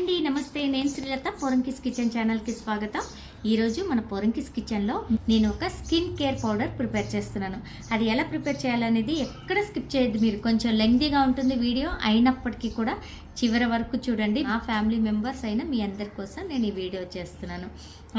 అండి నమస్తే. నేను శ్రీలత. పొరంకిస్ కిచెన్ ఛానల్కి స్వాగతం. ఈరోజు మన పొరంకిస్ కిచెన్లో నేను ఒక స్కిన్ కేర్ పౌడర్ ప్రిపేర్ చేస్తున్నాను. అది ఎలా ప్రిపేర్ చేయాలనేది ఎక్కడ స్కిప్ చేయద్దు మీరు. కొంచెం లెంగ్దీగా ఉంటుంది వీడియో అయినప్పటికీ కూడా చివరి వరకు చూడండి. మా ఫ్యామిలీ మెంబర్స్ అయినా మీ అందరి కోసం నేను ఈ వీడియో చేస్తున్నాను.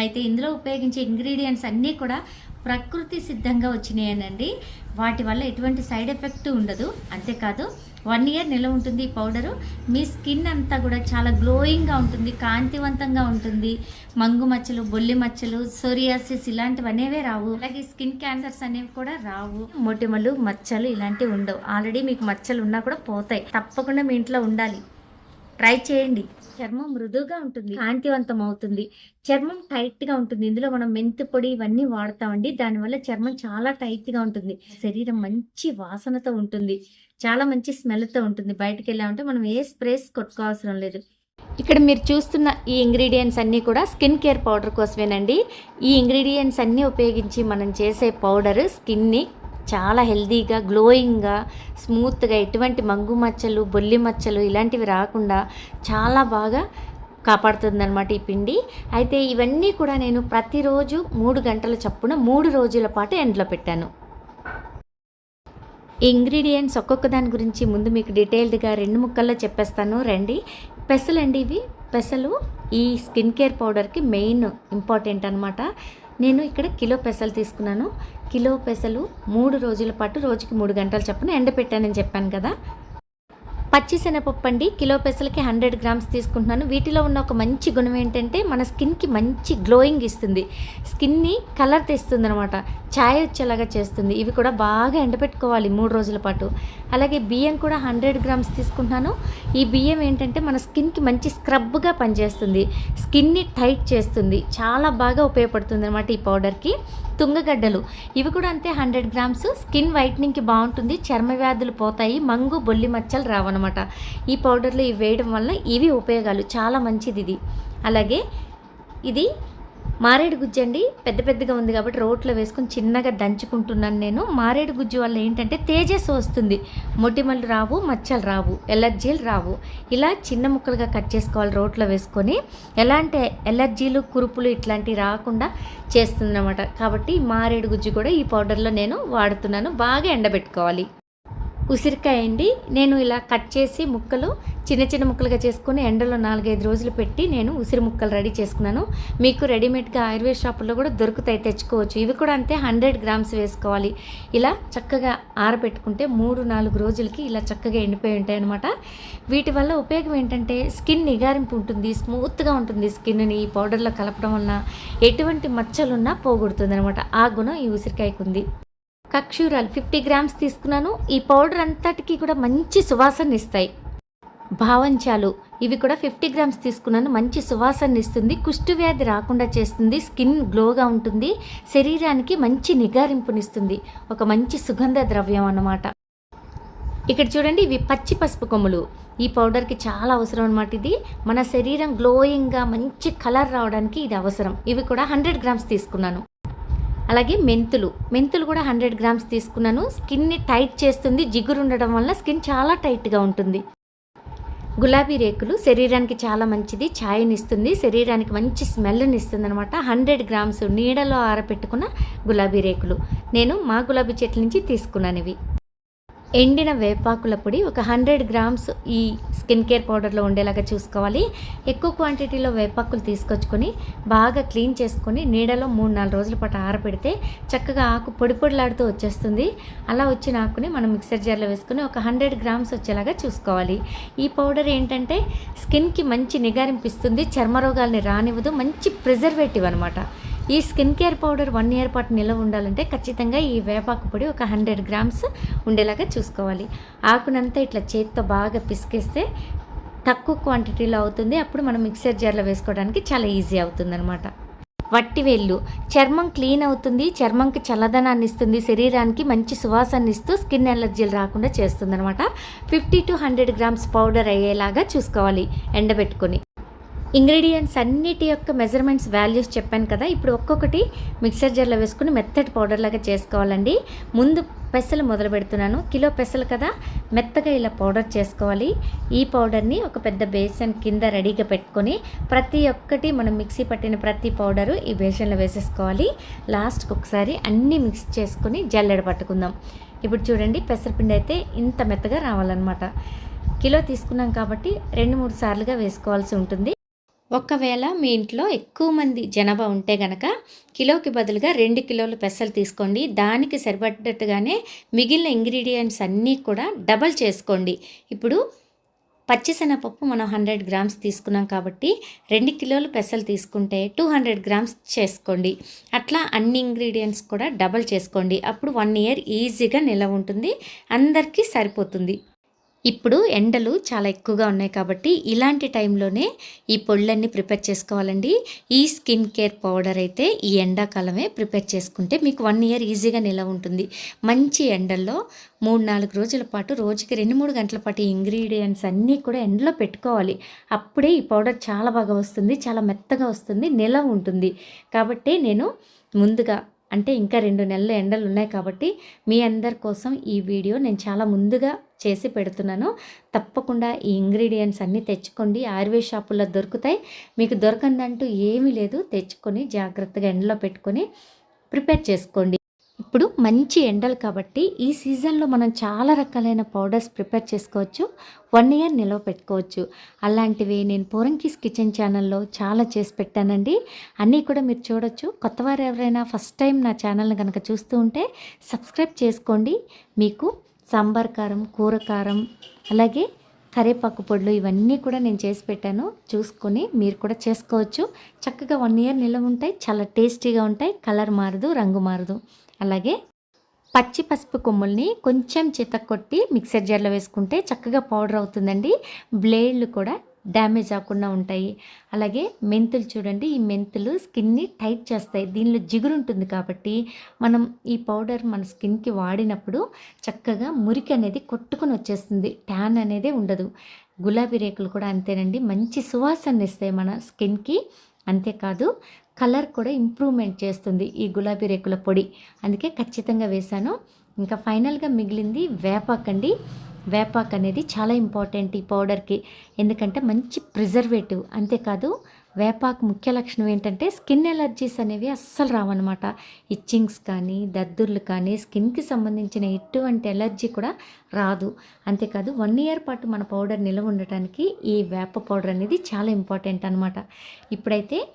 అయితే ఇందులో ఉపయోగించే ఇంగ్రీడియంట్స్ అన్నీ కూడా ప్రకృతి సిద్ధంగా వచ్చినాయనండి. వాటి వల్ల ఎటువంటి సైడ్ ఎఫెక్ట్ ఉండదు. అంతేకాదు వన్ ఇయర్ నిల్వ ఉంటుంది ఈ పౌడరు. మీ స్కిన్ అంతా కూడా చాలా గ్లోయింగ్గా ఉంటుంది కాంతివంతంగా ఉంటుంది. మంగు మచ్చలు బొల్లి మచ్చలు సోరియాసిస్ ఇలాంటివి అనేవే రావు. అలాగే స్కిన్ క్యాన్సర్స్ అనేవి కూడా రావు. మొటిమలు మచ్చలు ఇలాంటివి ఉండవు. ఆల్రెడీ మీకు మచ్చలు ఉన్నా కూడా పోతాయి. తప్పకుండా మీ ఇంట్లో ఉండాలి. ట్రై చేయండి. చర్మం మృదువుగా ఉంటుంది కాంతివంతం అవుతుంది చర్మం టైట్గా ఉంటుంది. ఇందులో మనం మెంతి పొడి ఇవన్నీ వాడతామండి. దానివల్ల చర్మం చాలా టైట్గా ఉంటుంది. శరీరం మంచి వాసనతో ఉంటుంది. చాలా మంచి స్మెల్తో ఉంటుంది. బయటకు వెళ్ళామంటే మనం ఏ స్ప్రేస్ కొట్టుకోవాల్సిన లేదు. ఇక్కడ మీరు చూస్తున్న ఈ ఇంగ్రీడియంట్స్ అన్నీ కూడా స్కిన్ కేర్ పౌడర్ కోసమేనండి. ఈ ఇంగ్రీడియంట్స్ అన్నీ ఉపయోగించి మనం చేసే పౌడర్ స్కిన్ని చాలా హెల్దీగా గ్లోయింగ్గా స్మూత్గా ఎటువంటి మంగు మచ్చలు బొల్లి మచ్చలు ఇలాంటివి రాకుండా చాలా బాగా కాపాడుతుందన్నమాట ఈ పిండి. అయితే ఇవన్నీ కూడా నేను ప్రతిరోజు మూడు గంటల చప్పున మూడు రోజుల పాటు ఎండలో పెట్టాను. ఈ ఇంగ్రీడియంట్స్ ఒక్కొక్క దాని గురించి ముందు మీకు డీటెయిల్డ్గా రెండు ముక్కల్లో చెప్పేస్తాను. రండి. పెసలండి ఇవి. పెసలు ఈ స్కిన్ కేర్ పౌడర్కి మెయిన్ ఇంపార్టెంట్ అనమాట నేను ఇక్కడ కిలో పెసలు తీసుకున్నాను. కిలో పెసలు మూడు రోజుల పాటు రోజుకి మూడు గంటల చప్పున ఎండపెట్టానని చెప్పాను కదా. పచ్చిశనగపప్పు అండి. కిలో పెసలకి హండ్రెడ్ గ్రామ్స్ తీసుకుంటున్నాను. వీటిలో ఉన్న ఒక మంచి గుణం ఏంటంటే మన స్కిన్కి మంచి గ్లోయింగ్ ఇస్తుంది. స్కిన్ని కలర్ తెస్తుంది అనమాట ఛాయ్ వచ్చేలాగా చేస్తుంది. ఇవి కూడా బాగా ఎండబెట్టుకోవాలి మూడు రోజుల పాటు. అలాగే బియ్యం కూడా హండ్రెడ్ గ్రామ్స్ తీసుకుంటున్నాను. ఈ బియ్యం ఏంటంటే మన స్కిన్కి మంచి స్క్రబ్గా పనిచేస్తుంది. స్కిన్ని టైట్ చేస్తుంది. చాలా బాగా ఉపయోగపడుతుంది అనమాట ఈ పౌడర్కి. తుంగగడ్డలు. ఇవి కూడా అంతే హండ్రెడ్ గ్రామ్స్. స్కిన్ వైట్నింగ్కి బాగుంటుంది. చర్మ వ్యాధులు పోతాయి. మంగు బొల్లి మచ్చలు రావన్నమాట. ఈ పౌడర్లు ఇవి వేయడం వల్ల ఇవి ఉపయోగాలు. చాలా మంచిది ఇది. అలాగే ఇది మారేడు గుజ్జు అండి. పెద్ద పెద్దగా ఉంది కాబట్టి రోట్లో వేసుకొని చిన్నగా దంచుకుంటున్నాను నేను. మారేడు గుజ్జు వల్ల ఏంటంటే తేజస్సు వస్తుంది. మొటిమలు రావు మచ్చలు రావు ఎలర్జీలు రావు. ఇలా చిన్న ముక్కలుగా కట్ చేసుకోవాలి రోట్లో వేసుకొని. ఎలాంటి ఎలర్జీలు కురుపులు ఇట్లాంటివి రాకుండా చేస్తుందన్నమాట కాబట్టి మారేడు గుజ్జు కూడా ఈ పౌడర్లో నేను వాడుతున్నాను. బాగా ఎండబెట్టుకోవాలి. ఉసిరికాయ అండి నేను ఇలా కట్ చేసి ముక్కలు చిన్న చిన్న ముక్కలుగా చేసుకుని ఎండలో నాలుగైదు రోజులు పెట్టి నేను ఉసిరి ముక్కలు రెడీ చేసుకున్నాను. మీకు రెడీమేడ్గా ఆయుర్వేద షాపుల్లో కూడా దొరుకుతాయి తెచ్చుకోవచ్చు. ఇవి కూడా అంతే హండ్రెడ్ గ్రామ్స్ వేసుకోవాలి. ఇలా చక్కగా ఆరబెట్టుకుంటే మూడు నాలుగు రోజులకి ఇలా చక్కగా ఎండిపోయి ఉంటాయి అనమాట వీటి వల్ల ఉపయోగం ఏంటంటే స్కిన్ నిగారింపు ఉంటుంది స్మూత్గా ఉంటుంది స్కిన్ని ఈ పౌడర్లో కలపడం వలన ఎటువంటి మచ్చలున్నా పోగొడుతుంది అనమాట ఆ గుణం ఈ ఉసిరికాయకు ఉంది కక్షూరాలు ఫిఫ్టీ గ్రామ్స్ తీసుకున్నాను. ఈ పౌడర్ అంతటికి కూడా మంచి సువాసన ఇస్తాయి. భావంచాలు ఇవి కూడా ఫిఫ్టీ గ్రామ్స్ తీసుకున్నాను. మంచి సువాసన ఇస్తుంది. కుష్టు వ్యాధి రాకుండా చేస్తుంది. స్కిన్ గ్లోగా ఉంటుంది. శరీరానికి మంచి నిగారింపునిస్తుంది. ఒక మంచి సుగంధ ద్రవ్యం అన్నమాట. ఇక్కడ చూడండి ఇవి పచ్చి పసుపు కొమ్ములు. ఈ పౌడర్కి చాలా అవసరం అనమాట ఇది. మన శరీరం గ్లోయింగ్గా మంచి కలర్ రావడానికి ఇది అవసరం. ఇవి కూడా హండ్రెడ్ గ్రామ్స్ తీసుకున్నాను. అలాగే మెంతులు. మెంతులు కూడా హండ్రెడ్ గ్రామ్స్ తీసుకున్నాను. స్కిన్ని టైట్ చేస్తుంది. జిగురు ఉండడం వల్ల స్కిన్ చాలా టైట్గా ఉంటుంది. గులాబీ రేకులు శరీరానికి చాలా మంచిది. ఛాయ్ని ఇస్తుంది శరీరానికి మంచి స్మెల్ని ఇస్తుంది అనమాట హండ్రెడ్ గ్రామ్స్ నీడలో ఆరపెట్టుకున్న గులాబీ రేకులు. నేను మా గులాబీ చెట్ల నుంచి తీసుకున్నాను ఇవి ఎండిన వేపాకుల పొడి ఒక హండ్రెడ్ గ్రామ్స్ ఈ స్కిన్ కేర్ పౌడర్లో ఉండేలాగా చూసుకోవాలి. ఎక్కువ క్వాంటిటీలో వేపాకులు తీసుకొచ్చుకొని బాగా క్లీన్ చేసుకొని నీడలో మూడు నాలుగు రోజుల పాటు ఆరపెడితే చక్కగా ఆకు పొడి పొడిలాడుతూ వచ్చేస్తుంది. అలా వచ్చిన ఆకుని మనం మిక్సర్ జార్లో వేసుకొని ఒక హండ్రెడ్ గ్రామ్స్ వచ్చేలాగా చూసుకోవాలి. ఈ పౌడర్ ఏంటంటే స్కిన్కి మంచి నిగారింపిస్తుంది చర్మ రోగాల్ని రానివ్వదు మంచి ప్రిజర్వేటివ్ అనమాట ఈ skin care powder one year పాటు నిల్వ ఉండాలంటే ఖచ్చితంగా ఈ వేపాకు పొడి ఒక హండ్రెడ్ గ్రామ్స్ ఉండేలాగా చూసుకోవాలి. ఆకునంతా ఇట్లా చేత్తో బాగా పిసికేస్తే తక్కువ క్వాంటిటీలో అవుతుంది. అప్పుడు మనం మిక్సర్ జార్లో వేసుకోవడానికి చాలా ఈజీ అవుతుంది అనమాట వట్టివేళ్ళు చర్మం క్లీన్ అవుతుంది. చర్మంకి చల్లదనాన్ని ఇస్తుంది. శరీరానికి మంచి సువాసన ఇస్తూ స్కిన్ ఎలర్జీలు రాకుండా చేస్తుంది అనమాట fifty to hundred grams powder అయ్యేలాగా చూసుకోవాలి. ఎండబెట్టుకొని. ఇంగ్రీడియంట్స్ అన్నిటి యొక్క మెజర్మెంట్స్ వాల్యూస్ చెప్పాను కదా. ఇప్పుడు ఒక్కొక్కటి మిక్సర్ జార్లో వేసుకుని మెత్తటి పౌడర్ లాగా చేసుకోవాలండి. ముందు పెసలు మొదలు పెడుతున్నాను. కిలో పెసలు కదా. మెత్తగా ఇలా పౌడర్ చేసుకోవాలి. ఈ పౌడర్ని ఒక పెద్ద బేసన్ కింద రెడీగా పెట్టుకొని ప్రతి ఒక్కటి మనం మిక్సీ పట్టిన ప్రతి పౌడరు ఈ బేసన్లో వేసేసుకోవాలి. లాస్ట్కి ఒకసారి అన్నీ మిక్స్ చేసుకొని జల్లెడ పట్టుకుందాం. ఇప్పుడు చూడండి పెసరపిండి అయితే ఇంత మెత్తగా రావాలన్నమాట. కిలో తీసుకున్నాం కాబట్టి రెండు మూడు సార్లుగా వేసుకోవాల్సి ఉంటుంది. ఒకవేళ మీ ఇంట్లో ఎక్కువ మంది జనాభా ఉంటే గనక కిలోకి బదులుగా రెండు కిలోలు పెసలు తీసుకోండి. దానికి సరిపడ్డట్టుగానే మిగిలిన ఇంగ్రీడియంట్స్ అన్నీ కూడా డబల్ చేసుకోండి. ఇప్పుడు పచ్చిశనగపప్పు మనం హండ్రెడ్ గ్రామ్స్ తీసుకున్నాం కాబట్టి రెండు కిలోలు పెసలు తీసుకుంటే టూ హండ్రెడ్ గ్రామ్స్ చేసుకోండి. అట్లా అన్ని ఇంగ్రీడియంట్స్ కూడా డబల్ చేసుకోండి. అప్పుడు వన్ ఇయర్ ఈజీగా నిలవ ఉంటుంది. అందరికీ సరిపోతుంది. ఇప్పుడు ఎండలు చాలా ఎక్కువగా ఉన్నాయి కాబట్టి ఇలాంటి టైంలోనే ఈ పొళ్ళన్నీ ప్రిపేర్ చేసుకోవాలండి. ఈ స్కిన్ కేర్ పౌడర్ అయితే ఈ ఎండాకాలమే ప్రిపేర్ చేసుకుంటే మీకు వన్ ఇయర్ ఈజీగా నిలవ ఉంటుంది. మంచి ఎండల్లో మూడు నాలుగు రోజుల పాటు రోజుకి రెండు మూడు గంటల పాటు ఈ ఇంగ్రీడియంట్స్ అన్నీ కూడా ఎండలో పెట్టుకోవాలి. అప్పుడే ఈ పౌడర్ చాలా బాగా వస్తుంది చాలా మెత్తగా వస్తుంది నిలవ ఉంటుంది. కాబట్టి నేను ముందుగా అంటే ఇంకా రెండు నెలలు ఎండలు ఉన్నాయి కాబట్టి మీ అందరి కోసం ఈ వీడియో నేను చాలా ముందుగా చేసి పెడుతున్నాను. తప్పకుండా ఈ ఇంగ్రీడియంట్స్ అన్నీ తెచ్చుకోండి. ఆయుర్వేద షాపుల్లో దొరుకుతాయి. మీకు దొరకందంటూ ఏమీ లేదు. తెచ్చుకొని జాగ్రత్తగా ఎండలో పెట్టుకొని ప్రిపేర్ చేసుకోండి. ఇప్పుడు మంచి ఎండలు కాబట్టి ఈ సీజన్లో మనం చాలా రకాలైన పౌడర్స్ ప్రిపేర్ చేసుకోవచ్చు. వన్ ఇయర్ నిల్వ పెట్టుకోవచ్చు. అలాంటివి నేను పోరంకీస్ కిచెన్ ఛానల్లో చాలా చేసి పెట్టానండి. అన్నీ కూడా మీరు చూడొచ్చు. కొత్తవారు ఎవరైనా ఫస్ట్ టైం నా ఛానల్ని కనుక చూస్తూ ఉంటే సబ్స్క్రైబ్ చేసుకోండి. మీకు సాంబార్ కారం కూర కారం అలాగే కరేపాకు పొడులు ఇవన్నీ కూడా నేను చేసి పెట్టాను. చూసుకొని మీరు కూడా చేసుకోవచ్చు. చక్కగా వన్ ఇయర్ నిల్వ ఉంటాయి. చాలా టేస్టీగా ఉంటాయి. కలర్ మారదు రంగు మారదు. అలాగే పచ్చి పసుపు కొమ్ముల్ని కొంచెం చితక్కొట్టి మిక్సర్ జార్లో వేసుకుంటే చక్కగా పౌడర్ అవుతుందండి. బ్లేడ్లు కూడా డ్యామేజ్ అవ్వకుండా ఉంటాయి. అలాగే మెంతులు చూడండి ఈ మెంతులు స్కిన్ని టైట్ చేస్తాయి. దీనిలో జిగురు ఉంటుంది కాబట్టి మనం ఈ పౌడర్ మన స్కిన్కి వాడినప్పుడు చక్కగా మురికి అనేది కొట్టుకొని వచ్చేస్తుంది. ట్యాన్ అనేది ఉండదు. గులాబీ రేకులు కూడా అంతేనండి. మంచి సువాసన ఇస్తాయి మన స్కిన్కి. అంతేకాదు కలర్ కూడా ఇంప్రూవ్మెంట్ చేస్తుంది ఈ గులాబీ రేకుల పొడి. అందుకే ఖచ్చితంగా వేశాను. ఇంకా ఫైనల్గా మిగిలింది వేపాకండి. వేపాక్ అనేది చాలా ఇంపార్టెంట్ ఈ పౌడర్కి. ఎందుకంటే మంచి ప్రిజర్వేటివ్. అంతేకాదు వేపాకు ముఖ్య లక్షణం ఏంటంటే స్కిన్ ఎలర్జీస్ అనేవి అస్సలు రావన్నమాట. ఇచ్చింగ్స్ కానీ దద్దుర్లు కానీ స్కిన్కి సంబంధించిన ఎటువంటి ఎలర్జీ కూడా రాదు. అంతేకాదు వన్ ఇయర్ పాటు మన పౌడర్ నిల్వ ఉండటానికి ఈ వేప పౌడర్ అనేది చాలా ఇంపార్టెంట్ అనమాట ఇప్పుడైతే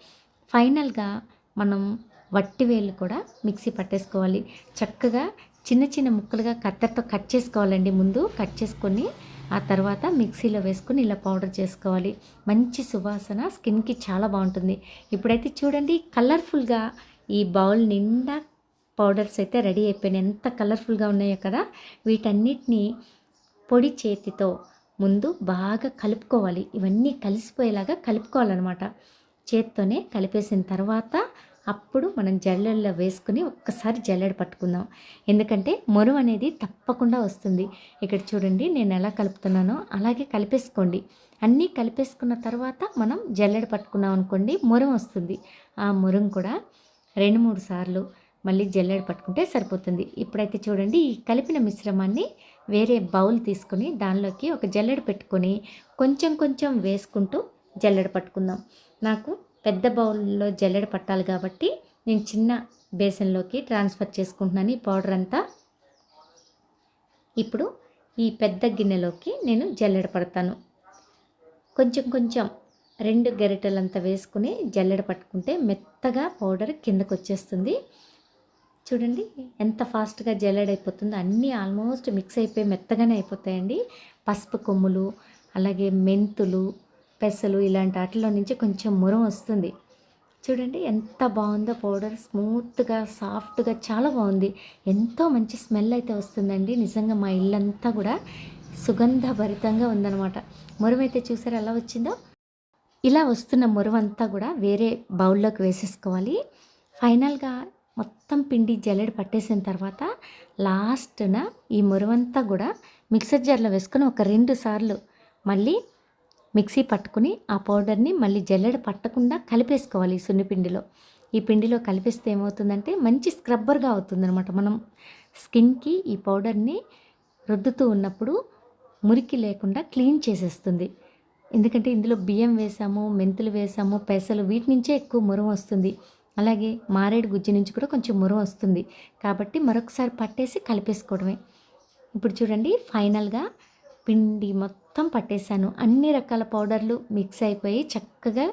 ఫైనల్గా మనం వట్టి కూడా మిక్సీ పట్టేసుకోవాలి. చక్కగా చిన్న చిన్న ముక్కలుగా కత్తెరతో కట్ చేసుకోవాలండి ముందు. కట్ చేసుకొని ఆ తర్వాత మిక్సీలో వేసుకొని ఇలా పౌడర్ చేసుకోవాలి. మంచి సువాసన స్కిన్కి చాలా బాగుంటుంది. ఇప్పుడైతే చూడండి కలర్ఫుల్గా ఈ బౌల్ నిండా పౌడర్స్ అయితే రెడీ అయిపోయినాయి. ఎంత కలర్ఫుల్గా ఉన్నాయో కదా. వీటన్నిటిని పొడి చేతితో ముందు బాగా కలుపుకోవాలి. ఇవన్నీ కలిసిపోయేలాగా కలుపుకోవాలన్నమాట. చేత్తోనే కలిపేసిన తర్వాత అప్పుడు మనం జల్లెడలో వేసుకుని ఒక్కసారి జల్లెడ పట్టుకుందాం. ఎందుకంటే మొరువు అనేది తప్పకుండా వస్తుంది. ఇక్కడ చూడండి నేను ఎలా కలుపుతున్నానో అలాగే కలిపేసుకోండి. అన్నీ కలిపేసుకున్న తర్వాత మనం జల్లెడ పట్టుకున్నాం అనుకోండి మొరం వస్తుంది. ఆ మొరం కూడా రెండు మూడు సార్లు మళ్ళీ జల్లెడ పట్టుకుంటే సరిపోతుంది. ఇప్పుడైతే చూడండి ఈ కలిపిన మిశ్రమాన్ని వేరే బౌల్ తీసుకొని దానిలోకి ఒక జల్లెడ పెట్టుకొని కొంచెం కొంచెం వేసుకుంటూ జల్లెడ పట్టుకుందాం. నాకు పెద్ద బౌల్లో జల్లెడ పట్టాలి కాబట్టి నేను చిన్న బేసన్లోకి ట్రాన్స్ఫర్ చేసుకుంటున్నాను ఈ పౌడర్ అంతా. ఇప్పుడు ఈ పెద్ద గిన్నెలోకి నేను జల్లెడ పడతాను. కొంచెం కొంచెం రెండు గరిటెలంతా వేసుకుని జల్లెడ పట్టుకుంటే మెత్తగా పౌడర్ కిందకు వచ్చేస్తుంది. చూడండి ఎంత ఫాస్ట్గా జల్లెడ అయిపోతుందో అన్నీ ఆల్మోస్ట్ మిక్స్ అయిపోయి మెత్తగానే అయిపోతాయండి. పసుపు కొమ్ములు అలాగే మెంతులు పెసలు ఇలాంటి వాటిలో నుంచి కొంచెం మురం వస్తుంది. చూడండి ఎంత బాగుందో పౌడర్ స్మూత్గా సాఫ్ట్గా చాలా బాగుంది. ఎంతో మంచి స్మెల్ అయితే వస్తుందండి. నిజంగా మా ఇల్లంతా కూడా సుగంధభరితంగా ఉందన్నమాట. మురం అయితే చూసారు ఎలా వచ్చిందో? ఇలా వస్తున్న మురవంతా కూడా వేరే బౌల్లోకి వేసేసుకోవాలి. ఫైనల్గా మొత్తం పిండి జల్లెడ పట్టేసిన తర్వాత లాస్ట్న ఈ మురవంతా కూడా మిక్సర్ జార్లో వేసుకొని ఒక రెండు సార్లు మళ్ళీ మిక్సీ పట్టుకుని ఆ పౌడర్ని మళ్ళీ జల్లెడ పట్టకుండా కలిపేసుకోవాలి సున్నిపిండిలో. ఈ పిండిలో కలిపిస్తే ఏమవుతుందంటే మంచి స్క్రబ్బర్గా అవుతుందన్నమాట. మనం స్కిన్కి ఈ పౌడర్ని రుద్దుతూ ఉన్నప్పుడు మురికి లేకుండా క్లీన్ చేసేస్తుంది. ఎందుకంటే ఇందులో బియ్యం వేసాము మెంతులు వేసాము పెసలు వీటి నుంచే ఎక్కువ మురం వస్తుంది. అలాగే మారేడు గుజ్జు నుంచి కూడా కొంచెం మురం వస్తుంది. కాబట్టి మరొకసారి పట్టేసి కలిపేసుకోవడమే. ఇప్పుడు చూడండి ఫైనల్గా పిండి మొత్తం మొత్తం పట్టేశాను. అన్ని రకాల పౌడర్లు మిక్స్ అయిపోయి చక్కగా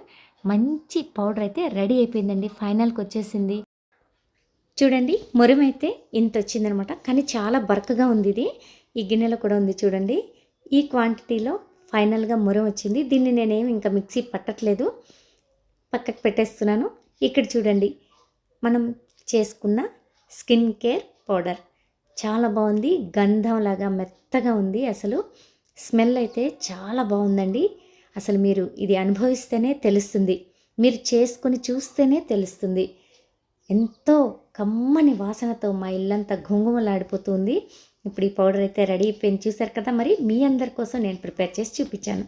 మంచి పౌడర్ అయితే రెడీ అయిపోయిందండి. ఫైనల్కి వచ్చేసింది. చూడండి మొరం అయితే ఇంత వచ్చిందనమాట. కానీ చాలా బరకగా ఉంది ఇది. ఈ గిన్నెలో కూడా ఉంది చూడండి. ఈ క్వాంటిటీలో ఫైనల్గా మురం వచ్చింది. దీన్ని నేనేమి ఇంకా మిక్సీ పట్టట్లేదు. పక్కకు పెట్టేస్తున్నాను. ఇక్కడ చూడండి మనం చేసుకున్న స్కిన్ కేర్ పౌడర్. చాలా బాగుంది. గంధంలాగా మెత్తగా ఉంది అసలు. స్మెల్ అయితే చాలా బాగుందండి. అసలు మీరు ఇది అనుభవిస్తేనే తెలుస్తుంది. మీరు చేసుకొని చూస్తేనే తెలుస్తుంది. ఎంతో కమ్మని వాసనతో మా ఇల్లంతా ఘుంగుమలాడిపోతుంది ఇప్పుడు ఈ పౌడర్ అయితే రెడీ అయిపోయింది. చూసారు కదా మరి? మీ అందరి కోసం నేను ప్రిపేర్ చేసి చూపించాను.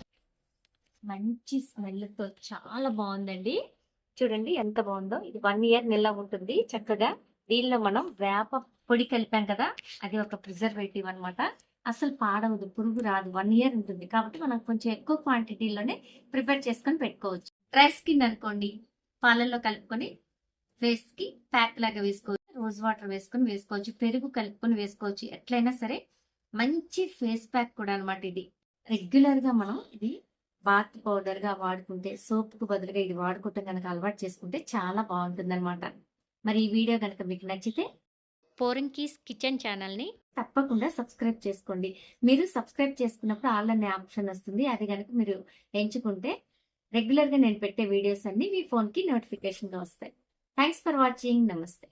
మంచి స్మెల్తో చాలా బాగుందండి. చూడండి ఎంత బాగుందో. ఇది వన్ ఇయర్ నిల్వ ఉంటుంది. చక్కగా దీనిలో మనం వేప పొడి కలిపాం కదా? అది ఒక ప్రిజర్వేటివ్ అనమాట అసలు పాడవదు పురుగు రాదు. వన్ ఇయర్ ఉంటుంది. కాబట్టి మనం కొంచెం ఎక్కువ క్వాంటిటీలోనే ప్రిపేర్ చేసుకొని పెట్టుకోవచ్చు. డ్రై స్కిన్ అనుకోండి పాలల్లో కలుపుకొని ఫేస్కి ప్యాక్ లాగా వేసుకోవచ్చు. రోజ్ వాటర్ వేసుకొని వేసుకోవచ్చు. పెరుగు కలుపుకొని వేసుకోవచ్చు. ఎట్లయినా సరే మంచి ఫేస్ ప్యాక్ కూడా అనమాట ఇది. రెగ్యులర్గా మనం ఇది బాత్ పౌడర్గా వాడుకుంటే సోప్కు బదులుగా ఇది వాడుకోవటం కనుక అలవాటు చేసుకుంటే చాలా బాగుంటుంది మరి ఈ వీడియో కనుక మీకు నచ్చితే పోరంకీస్ కిచెన్ ఛానల్ని తప్పకుండా సబ్స్క్రైబ్ చేసుకోండి. మీరు సబ్స్క్రైబ్ చేసుకున్నప్పుడు ఆల్ అనే ఆప్షన్ వస్తుంది. అది కనుక మీరు ఎంచుకుంటే రెగ్యులర్గా నేను పెట్టే వీడియోస్ అన్ని మీ ఫోన్కి నోటిఫికేషన్గా వస్తాయి. Thanks for watching. నమస్తే.